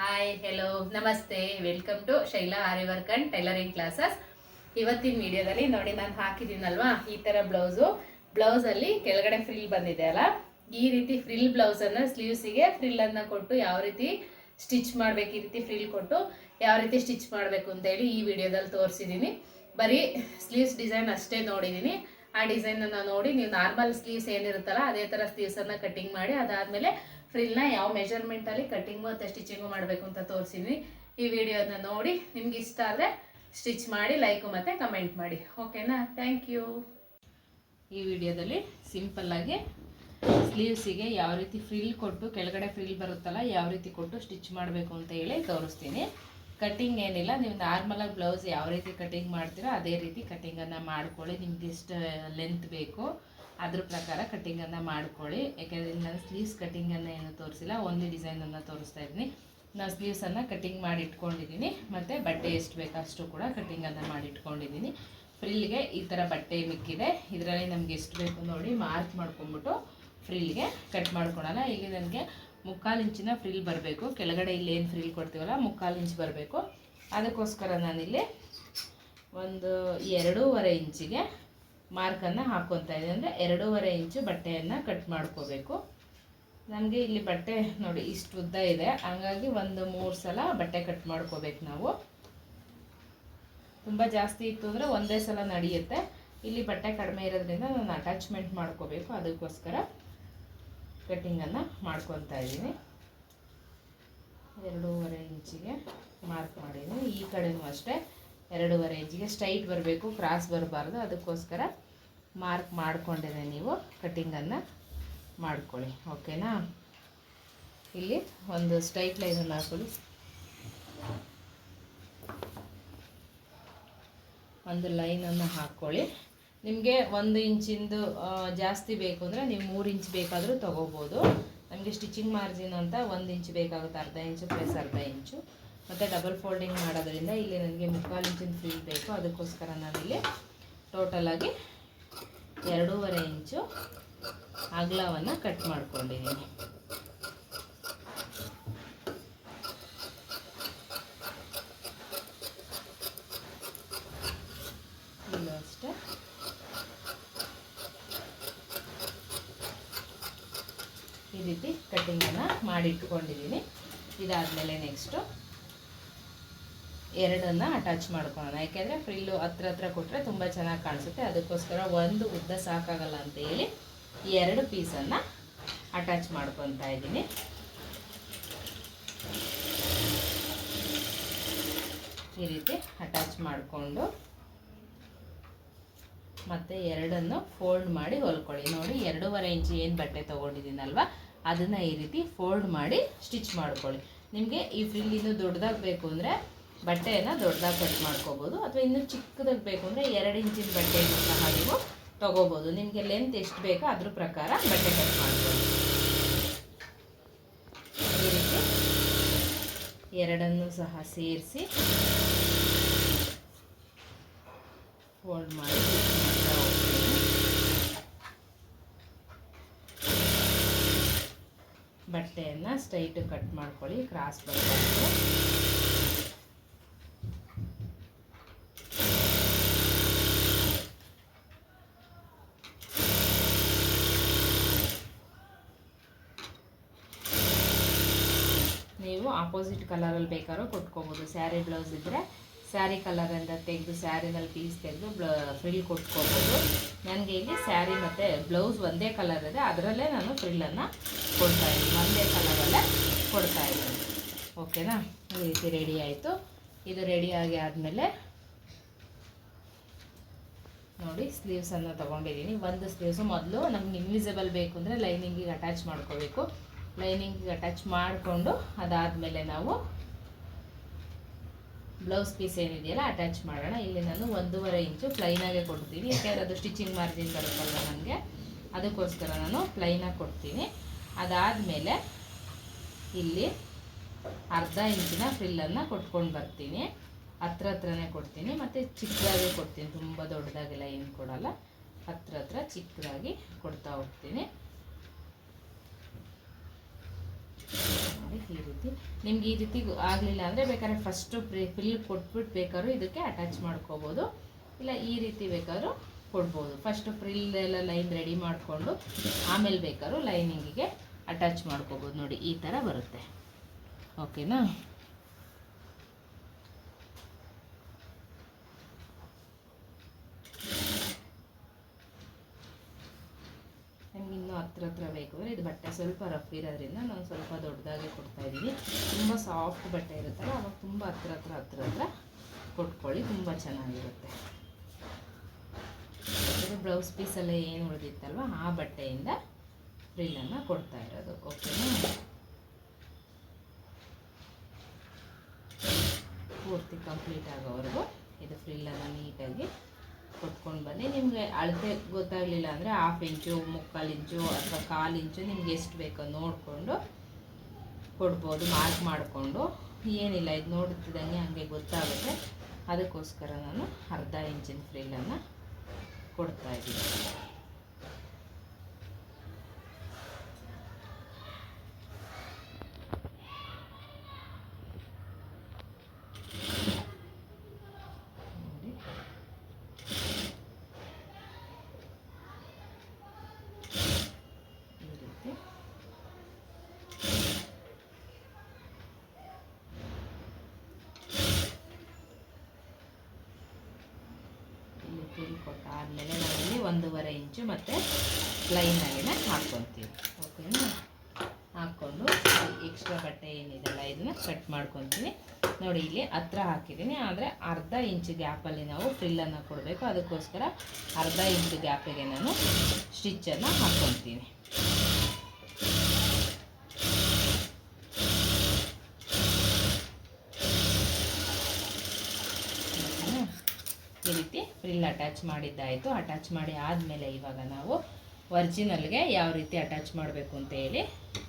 Hi hello ನಮಸ್ತೆ. Welcome to Shaila aari work and tailoring classes ಇವತ್ತಿನ ವಿಡಿಯೋದಲ್ಲಿ ನೋಡಿ ನಾನು ಹಾಕಿದ್ದೀನಲ್ವಾ? ಈ ಥರ ಬ್ಲೌಸು ಬ್ಲೌಸಲ್ಲಿ ಕೆಳಗಡೆ ಫ್ರಿಲ್ ಬಂದಿದೆ ಅಲ್ಲ? ಈ ರೀತಿ ಫ್ರಿಲ್ ಬ್ಲೌಸನ್ನು ಸ್ಲೀವ್ಸಿಗೆ ಫ್ರಿಲ್ಲನ್ನು ಕೊಟ್ಟು ಯಾವ ರೀತಿ ಸ್ಟಿಚ್ ಮಾಡಬೇಕು, ಈ ರೀತಿ ಫ್ರಿಲ್ ಕೊಟ್ಟು ಯಾವ ರೀತಿ ಸ್ಟಿಚ್ ಮಾಡಬೇಕು ಅಂತೇಳಿ ಈ ವಿಡಿಯೋದಲ್ಲಿ ತೋರಿಸಿದ್ದೀನಿ ಬರೀ ಸ್ಲೀವ್ಸ್ ಡಿಸೈನ್ ಅಷ್ಟೇ ನೋಡಿದ್ದೀನಿ ಆ ಡಿಸೈನನ್ನು ನೋಡಿ ನೀವು ನಾರ್ಮಲ್ ಸ್ಲೀವ್ಸ್ ಏನಿರುತ್ತಲ್ಲ, ಅದೇ ಥರ ಸ್ಲೀವ್ಸನ್ನು ಕಟ್ಟಿಂಗ್ ಮಾಡಿ ಅದಾದಮೇಲೆ ಫ್ರಿಲ್ನ ಯಾವ ಮೆಜರ್ಮೆಂಟಲ್ಲಿ ಕಟ್ಟಿಂಗು ಮತ್ತು ಸ್ಟಿಚಿಂಗು ಮಾಡಬೇಕು ಅಂತ ತೋರಿಸಿದ್ವಿ. ಈ ವಿಡಿಯೋನ ನೋಡಿ ನಿಮ್ಗೆ ಇಷ್ಟ ಆದರೆ ಸ್ಟಿಚ್ ಮಾಡಿ ಲೈಕು ಮತ್ತು ಕಮೆಂಟ್ ಮಾಡಿ. ಓಕೆನಾ ಥ್ಯಾಂಕ್ ಯು ಈ ವಿಡಿಯೋದಲ್ಲಿ ಸಿಂಪಲ್ಲಾಗಿ ಸ್ಲೀವ್ಸಿಗೆ ಯಾವ ರೀತಿ ಫ್ರಿಲ್ ಕೊಟ್ಟು, ಕೆಳಗಡೆ ಫ್ರಿಲ್ ಬರುತ್ತಲ್ಲ, ಯಾವ ರೀತಿ ಕೊಟ್ಟು ಸ್ಟಿಚ್ ಮಾಡಬೇಕು ಅಂತ ಹೇಳಿ ತೋರಿಸ್ತೀನಿ. ಕಟ್ಟಿಂಗ್ ಏನಿಲ್ಲ, ನೀವು ನಾರ್ಮಲಾಗಿ ಬ್ಲೌಸ್ ಯಾವ ರೀತಿ ಕಟ್ಟಿಂಗ್ ಮಾಡ್ತೀರೋ ಅದೇ ರೀತಿ ಕಟ್ಟಿಂಗನ್ನು ಮಾಡ್ಕೊಳ್ಳಿ. ನಿಮ್ಗೆ ಎಷ್ಟು ಲೆಂತ್ ಬೇಕು. ಅದ್ರ ಪ್ರಕಾರ ಕಟ್ಟಿಂಗನ್ನು ಮಾಡ್ಕೊಳ್ಳಿ. ಯಾಕೆಂದರೆ ನಾನು ಸ್ಲೀವ್ಸ್ ಕಟ್ಟಿಂಗನ್ನು ಏನು ತೋರಿಸಿಲ್ಲ, ಒಂದೇ ಡಿಸೈನನ್ನು ತೋರಿಸ್ತಾ ಇದ್ದೀನಿ. ನಾನು ಸ್ಲೀವ್ಸನ್ನು ಕಟ್ಟಿಂಗ್ ಮಾಡಿ ಇಟ್ಕೊಂಡಿದ್ದೀನಿ ಮತ್ತು ಬಟ್ಟೆ ಎಷ್ಟು ಬೇಕು ಅಷ್ಟು ಕೂಡ ಕಟ್ಟಿಂಗನ್ನು ಮಾಡಿ ಇಟ್ಕೊಂಡಿದ್ದೀನಿ ಫ್ರಿಲ್ಗೆ ಈ ಥರ ಬಟ್ಟೆ ಮಿಕ್ಕಿದೆ. ಇದರಲ್ಲಿ ನಮ್ಗೆ ಎಷ್ಟು ಬೇಕು ನೋಡಿ ಮಾರ್ಕ್ ಮಾಡ್ಕೊಂಬಿಟ್ಟು ಫ್ರಿಲ್ಗೆ ಕಟ್ ಮಾಡ್ಕೊಳೋಣ ಈಗ ನನಗೆ ಮುಕ್ಕಾಲು ಇಂಚಿನ ಫ್ರಿಲ್ ಬರಬೇಕು. ಕೆಳಗಡೆ ಇಲ್ಲಿ ಏನು ಫ್ರಿಲ್ ಕೊಡ್ತೀವಲ್ಲ, ಮುಕ್ಕಾಲು ಇಂಚ್ ಬರಬೇಕು. ಅದಕ್ಕೋಸ್ಕರ ನಾನಿಲ್ಲಿ ಒಂದು ಎರಡೂವರೆ ಇಂಚಿಗೆ ಮಾರ್ಕನ್ನು ಹಾಕ್ಕೊತಾ ಇದ್ದೀನಿ. ಅಂದರೆ ಎರಡೂವರೆ ಇಂಚು ಬಟ್ಟೆಯನ್ನು ಕಟ್ ಮಾಡ್ಕೋಬೇಕು. ನಮಗೆ ಇಲ್ಲಿ ಬಟ್ಟೆ ನೋಡಿ ಇಷ್ಟು ಉದ್ದ ಇದೆ. ಹಂಗಾಗಿ ಒಂದು ಮೂರು ಸಲ ಬಟ್ಟೆ ಕಟ್ ಮಾಡ್ಕೋಬೇಕು ನಾವು. ತುಂಬ ಜಾಸ್ತಿ ಇತ್ತು ಅಂದರೆ ಒಂದೇ ಸಲ ನಡೆಯುತ್ತೆ. ಇಲ್ಲಿ ಬಟ್ಟೆ ಕಡಿಮೆ ಇರೋದ್ರಿಂದ ನಾನು ಅಟ್ಯಾಚ್ಮೆಂಟ್ ಮಾಡ್ಕೋಬೇಕು. ಅದಕ್ಕೋಸ್ಕರ ಕಟ್ಟಿಂಗನ್ನು ಮಾಡ್ಕೊತಾ ಇದ್ದೀನಿ. ಎರಡೂವರೆ ಇಂಚಿಗೆ ಮಾರ್ಕ್ ಮಾಡಿದ್ದೀನಿ. ಈ ಕಡೆನೂ ಅಷ್ಟೇ. ಎರಡೂವರೆ ಇಂಚಿಗೆ ಸ್ಟ್ರೈಟ್ ಬರಬೇಕು ಕ್ರಾಸ್ ಬರಬಾರ್ದು. ಅದಕ್ಕೋಸ್ಕರ ಮಾರ್ಕ್ ಮಾಡಿಕೊಂಡಿದೆ ನೀವು. ಕಟ್ಟಿಂಗನ್ನು ಮಾಡ್ಕೊಳ್ಳಿ. ಓಕೆನಾ ಇಲ್ಲಿ ಒಂದು ಸ್ಟ್ರೈಟ್ ಲೈನನ್ನು ಹಾಕೊಳ್ಳಿ. ಒಂದು ಲೈನನ್ನು ಹಾಕ್ಕೊಳ್ಳಿ ನಿಮಗೆ ಒಂದು ಇಂಚಿಂದು ಜಾಸ್ತಿ ಬೇಕು ಅಂದರೆ ನೀವು ಮೂರು ಇಂಚ್ ಬೇಕಾದರೂ ತೊಗೋಬೋದು. ನಮಗೆ ಸ್ಟಿಚಿಂಗ್ ಮಾರ್ಜಿನ್ ಅಂತ ಒಂದು ಇಂಚ್ ಬೇಕಾಗುತ್ತೆ, ಅರ್ಧ ಇಂಚು ಪ್ಲಸ್ ಅರ್ಧ ಇಂಚು ಮತ್ತು ಡಬಲ್ ಫೋಲ್ಡಿಂಗ್ ಮಾಡೋದ್ರಿಂದ ಇಲ್ಲಿ ನನಗೆ ಮುಕ್ಕಾಲು ಇಂಚಿನ ಫ್ರೀಜ್ ಬೇಕು. ಅದಕ್ಕೋಸ್ಕರ ನಾನಿಲ್ಲಿ ಟೋಟಲಾಗಿ ಎರಡೂವರೆ ಇಂಚು ಅಗಲವನ್ನು ಕಟ್ ಮಾಡ್ಕೊಂಡಿದ್ದೀನಿ ಈ ರೀತಿ ಕಟ್ಟಿಂಗನ್ನು ಮಾಡಿಟ್ಕೊಂಡಿದ್ದೀನಿ ಇದಾದಮೇಲೆ ನೆಕ್ಸ್ಟು ಎರಡನ್ನು ಅಟ್ಯಾಚ್ ಮಾಡ್ಕೊಳ್ಳೋಣ. ಯಾಕೆಂದರೆ ಫ್ರಿಲ್ಲು ಹತ್ರ ಹತ್ರ ಕೊಟ್ಟರೆ ತುಂಬ ಚೆನ್ನಾಗಿ ಕಾಣಿಸುತ್ತೆ. ಅದಕ್ಕೋಸ್ಕರ ಒಂದು ಉದ್ದ ಸಾಕಾಗಲ್ಲ ಅಂತ ಹೇಳಿ ಎರಡು ಪೀಸನ್ನು ಅಟ್ಯಾಚ್ ಮಾಡ್ಕೊತಾ ಇದ್ದೀನಿ. ಈ ರೀತಿ ಅಟ್ಯಾಚ್ ಮಾಡಿಕೊಂಡು ಮತ್ತು ಎರಡನ್ನು ಫೋಲ್ಡ್ ಮಾಡಿ ಹೊಲ್ಕೊಳ್ಳಿ. ನೋಡಿ, ಎರಡೂವರೆ ಇಂಚು ಏನು ಬಟ್ಟೆ ತೊಗೊಂಡಿದ್ದೀನಲ್ವ? ಅದನ್ನು ಈ ರೀತಿ ಫೋಲ್ಡ್ ಮಾಡಿ ಸ್ಟಿಚ್ ಮಾಡ್ಕೊಳ್ಳಿ. ನಿಮಗೆ ಈ ಫ್ರಿಲ್ ಇನ್ನೂ ದೊಡ್ಡದಾಗಬೇಕು ಅಂದರೆ ಬಟ್ಟೆಯನ್ನು ದೊಡ್ಡದಾಗಿ ಕಟ್ ಮಾಡ್ಕೋಬೋದು ಅಥವಾ ಇನ್ನೂ ಚಿಕ್ಕದಾಗಿ ಬೇಕು ಅಂದರೆ ಎರಡು ಇಂಚಿನ ಬಟ್ಟೆಯನ್ನು ಸಹ ನೀವು ತೊಗೋಬೋದು. ನಿಮಗೆ ಲೆಂತ್ ಎಷ್ಟು ಬೇಕೋ ಅದ್ರ ಪ್ರಕಾರ ಬಟ್ಟೆ ಕಟ್ ಮಾಡ್ಬೋದು. ಎರಡನ್ನು ಸಹ ಸೇರಿಸಿ ಫೋಲ್ಡ್ ಮಾಡಿ ಬಟ್ಟೆಯನ್ನು ಸ್ಟ್ರೈಟ್ ಕಟ್ ಮಾಡ್ಕೊಳ್ಳಿ ಕ್ರಾಸ್ ಬರಬಾರ್ದು ನೀವು ಆಪೋಸಿಟ್ ಕಲರಲ್ಲಿ ಬೇಕಾದ್ರೂ ಕೊಟ್ಕೋಬೋದು. ಸ್ಯಾರಿ ಬ್ಲೌಸ್ ಇದ್ದರೆ ಸ್ಯಾರಿ ಕಲರಿಂದ ತೆಗೆದು ಸ್ಯಾರಿನಲ್ಲಿ ಪೀಸ್ ತೆಗೆದು ಬ್ಲ ಫ್ರಿಲ್ ಕೊಟ್ಕೋಬೋದು. ನನಗೆ ಇಲ್ಲಿ ಸ್ಯಾರಿ ಮತ್ತು ಬ್ಲೌಸ್ ಒಂದೇ ಕಲರ್ ಇದೆ. ಅದರಲ್ಲೇ ನಾನು ಫ್ರಿಲ್ಲನ್ನು ಕೊಡ್ತಾ ಇದ್ದೀನಿ. ಒಂದೇ ಕಲರಲ್ಲೇ ಕೊಡ್ತಾ ಇದ್ದೀನಿ. ಓಕೆನಾ ಈ ರೀತಿ ರೆಡಿ ಆಯಿತು. ಇದು ರೆಡಿಯಾಗಿ ಆದಮೇಲೆ ನೋಡಿ ಸ್ಲೀವ್ಸನ್ನು ತೊಗೊಂಡಿದ್ದೀನಿ. ಒಂದು ಸ್ಲೀವ್ಸು ಮೊದಲು ನಮ್ಗೆ ಇನ್ವಿಸಿಬಲ್ ಬೇಕು ಅಂದರೆ ಲೈನಿಂಗಿಗೆ ಅಟ್ಯಾಚ್ ಮಾಡ್ಕೋಬೇಕು. ಲೈನಿಂಗಿಗೆ ಅಟ್ಯಾಚ್ ಮಾಡಿಕೊಂಡು ಅದಾದಮೇಲೆ ನಾವು ಬ್ಲೌಸ್ ಪೀಸ್ ಏನಿದೆಯಲ್ಲ ಅಟ್ಯಾಚ್ ಮಾಡೋಣ. ಇಲ್ಲಿ ನಾನು ಒಂದೂವರೆ ಇಂಚು ಪ್ಲೈನಾಗೆ ಕೊಡ್ತೀನಿ. ಯಾಕೆಂದರೆ ಅದು ಸ್ಟಿಚಿಂಗ್ ಮಾರ್ಜಿನ್ ಬರುತ್ತಲ್ಲ ನನಗೆ? ಅದಕ್ಕೋಸ್ಕರ ನಾನು ಪ್ಲೈನಾಗಿ ಕೊಡ್ತೀನಿ. ಅದಾದಮೇಲೆ ಇಲ್ಲಿ ಅರ್ಧ ಇಂಚಿನ ಫ್ರಿಲ್ಲನ್ನು ಕೊಟ್ಕೊಂಡು ಬರ್ತೀನಿ. ಹತ್ರ ಹತ್ರನೇ ಕೊಡ್ತೀನಿ. ಮತ್ತು ಚಿಕ್ಕದಾಗಿ ಕೊಡ್ತೀನಿ. ತುಂಬ ದೊಡ್ಡದಾಗೆಲ್ಲ ಏನು ಕೊಡಲ್ಲ. ಹತ್ರ ಹತ್ರ ಚಿಕ್ಕದಾಗಿ ಕೊಡ್ತಾ ಹೋಗ್ತೀನಿ. ಈ ರೀತಿ ನಿಮ್ಗೆ ಈ ರೀತಿ ಆಗಲಿಲ್ಲ ಅಂದರೆ ಬೇಕಾದ್ರೆ ಫಸ್ಟು ಫ್ರಿಲ್ ಕೊಟ್ಬಿಟ್ಟು ಬೇಕಾದ್ರೂ ಇದಕ್ಕೆ ಅಟ್ಯಾಚ್ ಮಾಡ್ಕೋಬೋದು. ಇಲ್ಲ ಈ ರೀತಿ ಬೇಕಾದ್ರೂ ಕೊಡ್ಬೋದು. ಫಸ್ಟು ಫ್ರಿಲ್ ಲೈನ್ ರೆಡಿ ಮಾಡಿಕೊಂಡು ಆಮೇಲೆ ಬೇಕಾದ್ರೂ ಲೈನಿಂಗಿಗೆ ಅಟ್ಯಾಚ್ ಮಾಡ್ಕೋಬೋದು. ನೋಡಿ, ಈ ಥರ ಬರುತ್ತೆ. ಓಕೆನಾ ನನಗೆ ಇನ್ನೂ ಹತ್ರ ಹತ್ರ ಬೇಕು ಅಂದರೆ ಇದು ಬಟ್ಟೆ ಸ್ವಲ್ಪ ರಫ್ ಇರೋದ್ರಿಂದ ನಾನು ಸ್ವಲ್ಪ ದೊಡ್ಡದಾಗಿ ಕೊಡ್ತಾ ಇದ್ದೀನಿ. ತುಂಬ ಸಾಫ್ಟ್ ಬಟ್ಟೆ ಇರುತ್ತಲ್ಲ, ಅವಾಗ ತುಂಬ ಹತ್ರ ಹತ್ರ ಹತ್ರ ಹತ್ರ ಕೊಟ್ಕೊಳ್ಳಿ, ತುಂಬ ಚೆನ್ನಾಗಿರುತ್ತೆ. ಬ್ಲೌಸ್ ಪೀಸೆಲ್ಲ ಏನು ಉಳಿದಿತ್ತಲ್ವ, ಆ ಬಟ್ಟೆಯಿಂದ ಫ್ರಿಲ್ಲನ್ನು ಕೊಡ್ತಾ ಇರೋದು ಓಕೆನಾ ಪೂರ್ತಿ ಕಂಪ್ಲೀಟ್ ಆಗೋವರೆಗೂ ಇದು ಫ್ರಿಲ್ಲನ್ನು ನೀಟಾಗಿ ಕೊಟ್ಕೊಂಡು ಬನ್ನಿ. ನಿಮಗೆ ಅಳತೆ ಗೊತ್ತಾಗಲಿಲ್ಲ ಅಂದರೆ ಹಾಫ್ ಇಂಚು, ಮುಕ್ಕಾಲು ಇಂಚು ಅಥವಾ ಕಾಲು ಇಂಚು ನಿಮ್ಗೆ ಎಷ್ಟು ಬೇಕೋ ನೋಡಿಕೊಂಡು ಕೊಡ್ಬೋದು ಮಾರ್ಕ್ ಮಾಡಿಕೊಂಡು. ಏನಿಲ್ಲ, ಇದು ನೋಡ್ತಿದ್ದಂಗೆ ಹಂಗೆ ಗೊತ್ತಾಗುತ್ತೆ. ಅದಕ್ಕೋಸ್ಕರ ನಾನು ಅರ್ಧ ಇಂಚಿನ ಫ್ರಿಲ್ಲನ್ನು ಕೊಡ್ತಾ ಇದ್ದೀನಿ ನೋಡಿ ಈ ರೀತಿ ಇಲ್ಲಿ ಕೊಟ್ಟಾದಮೇಲೆ ನಾವಿಲ್ಲಿ ಒಂದೂವರೆ ಇಂಚು ಮತ್ತು ಲೈನಾಗಿನ ಹಾಕ್ಕೊತೀವಿ ಓಕೆನಾ ಹಾಕ್ಕೊಂಡು ಎಕ್ಸ್ಟ್ರಾ ಬಟ್ಟೆ ಏನಿದೆಲ್ಲ ಇದನ್ನು ಕಟ್ ಮಾಡ್ಕೊತೀವಿ. ನೋಡಿ, ಇಲ್ಲಿ ಹತ್ರ ಹಾಕಿದ್ದೀನಿ. ಆದರೆ ಅರ್ಧ ಇಂಚು ಗ್ಯಾಪಲ್ಲಿ ನಾವು ಫ್ರಿಲ್ಲನ್ನು ಕೊಡಬೇಕು. ಅದಕ್ಕೋಸ್ಕರ ಅರ್ಧ ಇಂಚು ಗ್ಯಾಪಿಗೆ ನಾನು ಸ್ಟಿಚ್ಚನ್ನು ಹಾಕ್ಕೊತೀನಿ ಓಕೆನಾ? ಈ ರೀತಿ ಫ್ರಿಲ್ ಅಟ್ಯಾಚ್ ಮಾಡಿದ್ದಾಯಿತು. ಅಟ್ಯಾಚ್ ಮಾಡಿ ಆದಮೇಲೆ ಇವಾಗ ನಾವು ಒರಿಜಿನಲ್ಗೆ ಯಾವ ರೀತಿ ಅಟ್ಯಾಚ್ ಮಾಡಬೇಕು ಅಂತ ಹೇಳಿ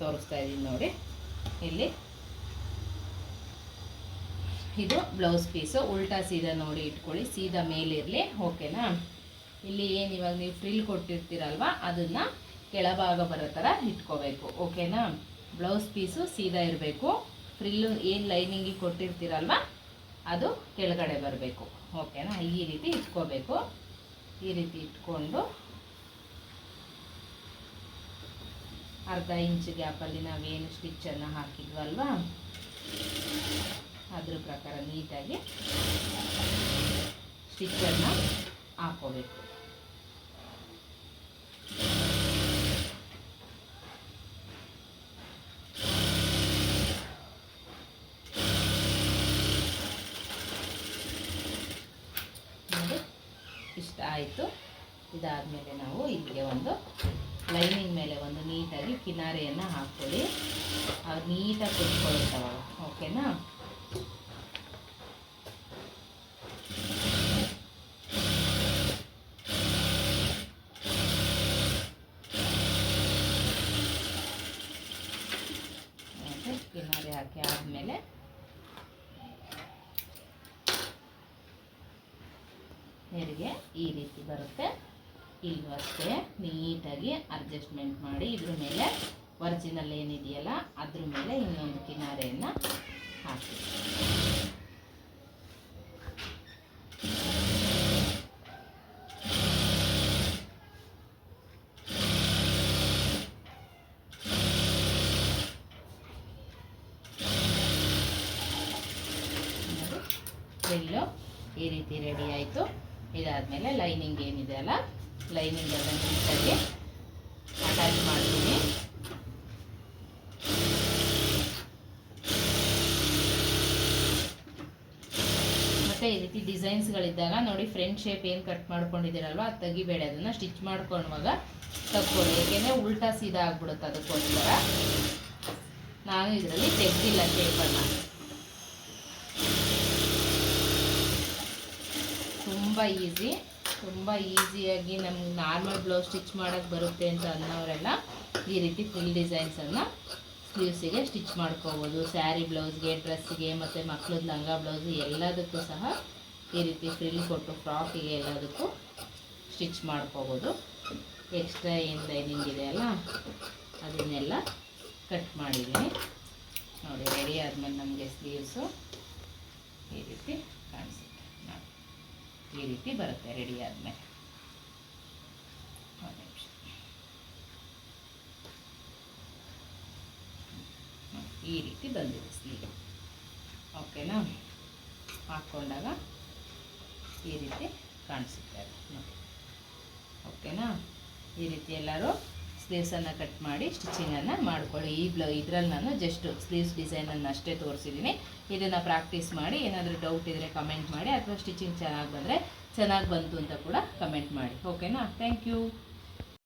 ತೋರಿಸ್ತಾ ಇದ್ದೀನಿ ನೋಡಿ. ಇಲ್ಲಿ ಇದು ಬ್ಲೌಸ್ ಪೀಸು ಉಲ್ಟಾ ಸೀದಾ ನೋಡಿ ಇಟ್ಕೊಳ್ಳಿ. ಸೀದಾ ಮೇಲಿರಲಿ ಓಕೆನಾ ಇಲ್ಲಿ ಏನು ಇವಾಗ ನೀವು ಫ್ರಿಲ್ ಕೊಟ್ಟಿರ್ತೀರಲ್ವ? ಅದನ್ನು ಕೆಳಭಾಗ ಬರೋ ಥರ ಇಟ್ಕೋಬೇಕು. ಓಕೆನಾ ಬ್ಲೌಸ್ ಪೀಸು ಸೀದಾ ಇರಬೇಕು. ಫ್ರಿಲ್ಲು ಏನು ಲೈನಿಂಗಿಗೆ ಕೊಟ್ಟಿರ್ತೀರಲ್ವ? ಅದು ಕೆಳಗಡೆ ಬರಬೇಕು. ಓಕೆನಾ ಈ ರೀತಿ ಇಟ್ಕೋಬೇಕು. ಈ ರೀತಿ ಇಟ್ಕೊಂಡು ಅರ್ಧ ಇಂಚ್ ಗ್ಯಾಪಲ್ಲಿ ನಾವೇನು ಸ್ಟಿಚ್ಚನ್ನು ಹಾಕಿದ್ವಲ್ವಾ? ಅದ್ರ ಪ್ರಕಾರ ನೀಟಾಗಿ ಸ್ಟಿಚ್ಚನ್ನು ಹಾಕೋಬೇಕು ನೋಡಿ ಇಷ್ಟ ಆಯಿತು. ಇದಾದಮೇಲೆ ನಾವು ಇಲ್ಲಿಗೆ ಒಂದು ಲೈನಿಂಗ್ ಮೇಲೆ ಒಂದು ನೀಟಾಗಿ ಕಿನಾರೆಯನ್ನು ಹಾಕ್ಕೊಳ್ಳಿ. ಅದು ನೀಟಾಗಿ ಕುತ್ಕೊಳ್ತಾವ ಓಕೆನಾ ಮತ್ತೆ ಕಿನಾರೆ ಹಾಕಿ ಆದಮೇಲೆ ನೆರಿಗೆ ಈ ರೀತಿ ಬರುತ್ತೆ. ಇಲ್ಲೂ ಅಷ್ಟೇ ನೀಟಾಗಿ ಅಡ್ಜಸ್ಟ್ಮೆಂಟ್ ಮಾಡಿ ಇದ್ರ ಮೇಲೆ ಒರಿಜಿನಲ್ ಏನಿದೆಯಲ್ಲ ಅದ್ರ ಮೇಲೆ ಇನ್ನೊಂದು ಕಿನಾರೆಯನ್ನು ಹಾಕಿ. ಎಲ್ಲೋ ಈ ರೀತಿ ರೆಡಿ ಆಯಿತು. ಇದಾದಮೇಲೆ ಲೈನಿಂಗ್ ಏನಿದೆ ಅಲ್ಲ? ಲೈನಿಂಗ್ ಎಲ್ಲ ನೀಟಾಗಿ ಅಟ್ಯಾಚ್ ಮಾಡ್ತೀನಿ. ಮತ್ತು ಈ ರೀತಿ ಡಿಸೈನ್ಸ್ಗಳಿದ್ದಾಗ ನೋಡಿ ಫ್ರಂಟ್ ಶೇಪ್ ಏನು ಕಟ್ ಮಾಡ್ಕೊಂಡಿದ್ದೀರಲ್ವ? ಅದು ತೆಗಿಬೇಡಿ, ಅದನ್ನು ಸ್ಟಿಚ್ ಮಾಡ್ಕೊಳ್ಳುವಾಗ ತಕ್ಕೊಳ್ಳಿ ಏಕೆಂದರೆ ಉಲ್ಟಾ ಸೀದಾ ಆಗ್ಬಿಡುತ್ತೆ ಅದಕ್ಕೋಸ್ಕರ. ನಾನು ಇದರಲ್ಲಿ ತೆಗ್ದಿಲ್ಲ ಶೇಪನ್ನು ತುಂಬ ಈಸಿ ತುಂಬ ಈಸಿಯಾಗಿ ನಮ್ಗೆ ನಾರ್ಮಲ್ ಬ್ಲೌಸ್ ಸ್ಟಿಚ್ ಮಾಡೋಕ್ಕೆ ಬರುತ್ತೆ ಅಂತ ಅನ್ನೋರೆಲ್ಲ ಈ ರೀತಿ ಫುಲ್ ಡಿಸೈನ್ಸನ್ನು ಸ್ಲೀವ್ಸಿಗೆ ಸ್ಟಿಚ್ ಮಾಡ್ಕೋಬೋದು. ಸ್ಯಾರಿ ಬ್ಲೌಸ್ಗೆ ಡ್ರೆಸ್ಸಿಗೆ ಮತ್ತು ಮಕ್ಳದ್ದು ಲಂಗ ಬ್ಲೌಸ್ ಎಲ್ಲದಕ್ಕೂ ಸಹ ಈ ರೀತಿ ಫ್ರಿಲ್ ಕೊಟ್ಟು ಫ್ರಾಕಿಗೆ ಎಲ್ಲದಕ್ಕೂ ಸ್ಟಿಚ್ ಮಾಡ್ಕೋಬೋದು. ಎಕ್ಸ್ಟ್ರಾ ಏನು ಲೈನಿಂಗ್ ಇದೆ ಅಲ್ಲ, ಅದನ್ನೆಲ್ಲ ಕಟ್ ಮಾಡಿದ್ದೀನಿ. ನೋಡಿ ರೆಡಿ ಆದಮೇಲೆ ನಮಗೆ ಸ್ಲೀವ್ಸು ಈ ರೀತಿ ಕಾಣಿಸುತ್ತೆ. ಈ ರೀತಿ ಬರುತ್ತೆ ರೆಡಿ ಆದಮೇಲೆ. ಈ ರೀತಿ ಬಂದಿದೆ ಸ್ಲೀವ್. ಓಕೆನಾ? ಹಾಕ್ಕೊಂಡಾಗ ಈ ರೀತಿ ಕಾಣಿಸುತ್ತೆ ಅದು. ಓಕೆನಾ? ಈ ರೀತಿ ಎಲ್ಲರೂ ಸ್ಲೀವ್ಸನ್ನು ಕಟ್ ಮಾಡಿ ಸ್ಟಿಚಿಂಗನ್ನು ಮಾಡ್ಕೊಳ್ಳಿ. ಈ ಬ್ಲೌ ಇದರಲ್ಲಿ ನಾನು ಜಸ್ಟ್ ಸ್ಲೀವ್ಸ್ ಡಿಸೈನನ್ನು ಅಷ್ಟೇ ತೋರಿಸಿದ್ದೀನಿ. ಇದನ್ನು ಪ್ರಾಕ್ಟೀಸ್ ಮಾಡಿ, ಏನಾದರೂ ಡೌಟ್ ಇದ್ದರೆ ಕಮೆಂಟ್ ಮಾಡಿ, ಅಥವಾ ಸ್ಟಿಚಿಂಗ್ ಚೆನ್ನಾಗಿ ಬಂದರೆ ಚೆನ್ನಾಗಿ ಬಂತು ಅಂತ ಕೂಡ ಕಮೆಂಟ್ ಮಾಡಿ. ಓಕೆನಾ ಥ್ಯಾಂಕ್ ಯು